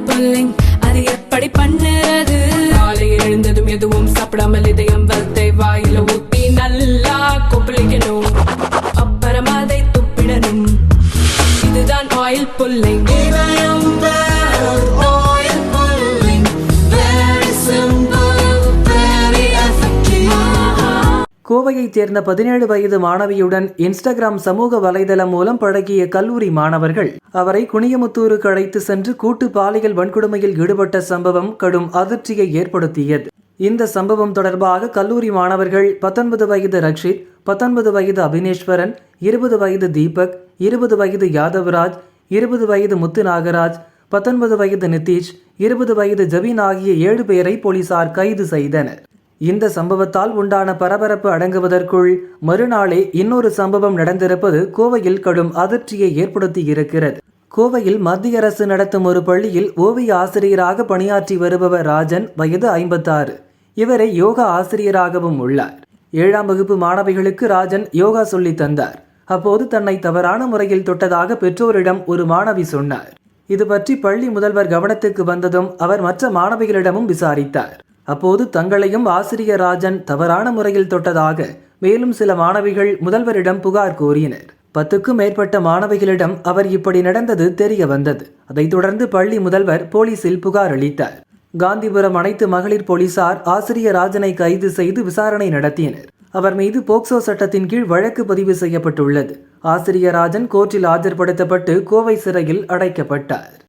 Pulling அது எப்படி பண்ணுறது? காலை எழுந்ததும் எதுவும் சாப்பிடாமல் இதை கோவையைச் சேர்ந்த பதினேழு வயது மாணவியுடன் இன்ஸ்டாகிராம் சமூக வலைதளம் மூலம் பழகிய கல்லூரி மாணவர்கள் அவரை குனியமுத்தூருக்கு அழைத்து சென்று கூட்டு பாலியல் வன்கொடுமையில் ஈடுபட்ட சம்பவம் கடும் அதிர்ச்சியை ஏற்படுத்தியது. இந்த சம்பவம் தொடர்பாக கல்லூரி மாணவர்கள் பத்தொன்பது வயது ரக்ஷித் பத்தொன்பது வயது அபினேஸ்வரன் இருபது வயது தீபக் இருபது வயது யாதவராஜ் இருபது வயது முத்து நாகராஜ் பத்தொன்பது வயது நிதிஷ் இருபது வயது ஜபீன் ஆகிய ஏழு பேரை போலீசார் கைது செய்தனர். இந்த சம்பவத்தால் உண்டான பரபரப்பு அடங்குவதற்குள் மறுநாளே இன்னொரு சம்பவம் நடந்திருப்பது கோவையில் கடும் அதிர்ச்சியை ஏற்படுத்தி இருக்கிறது கோவையில் மத்திய அரசு நடத்தும் ஒரு பள்ளியில் ஓவிய ஆசிரியராக பணியாற்றி வருபவர் ராஜன் வயது ஐம்பத்தாறு. இவரை யோகா ஆசிரியராகவும் உள்ளார். ஏழாம் வகுப்பு மாணவிகளுக்கு ராஜன் யோகா சொல்லி தந்தார். அப்போது தன்னை தவறான முறையில் தொட்டதாக பெற்றோரிடம் ஒரு மாணவி சொன்னார். இது பற்றி பள்ளி முதல்வர் கவனத்துக்கு வந்ததும் அவர் மற்ற மாணவிகளிடமும் விசாரித்தார். அப்போது தங்களையும் ஆசிரியர் ராஜன் தவறான முறையில் தொட்டதாக மேலும் சில மாணவிகள் முதல்வரிடம் புகார் கூறினர். பத்துக்கும் மேற்பட்ட மாணவிகளிடம் அவர் இப்படி நடந்தது தெரிய வந்தது. அதைத் தொடர்ந்து பள்ளி முதல்வர் போலீசில் புகார் அளித்தார். காந்திபுரம் அனைத்து மகளிர் போலீசார் ஆசிரியர் ராஜனை கைது செய்து விசாரணை நடத்தினர். அவர் மீது போக்சோ சட்டத்தின் கீழ் வழக்கு பதிவு செய்யப்பட்டுள்ளது. ஆசிரியர் ராஜன் கோர்ட்டில் ஆஜர்படுத்தப்பட்டு கோவை சிறையில் அடைக்கப்பட்டார்.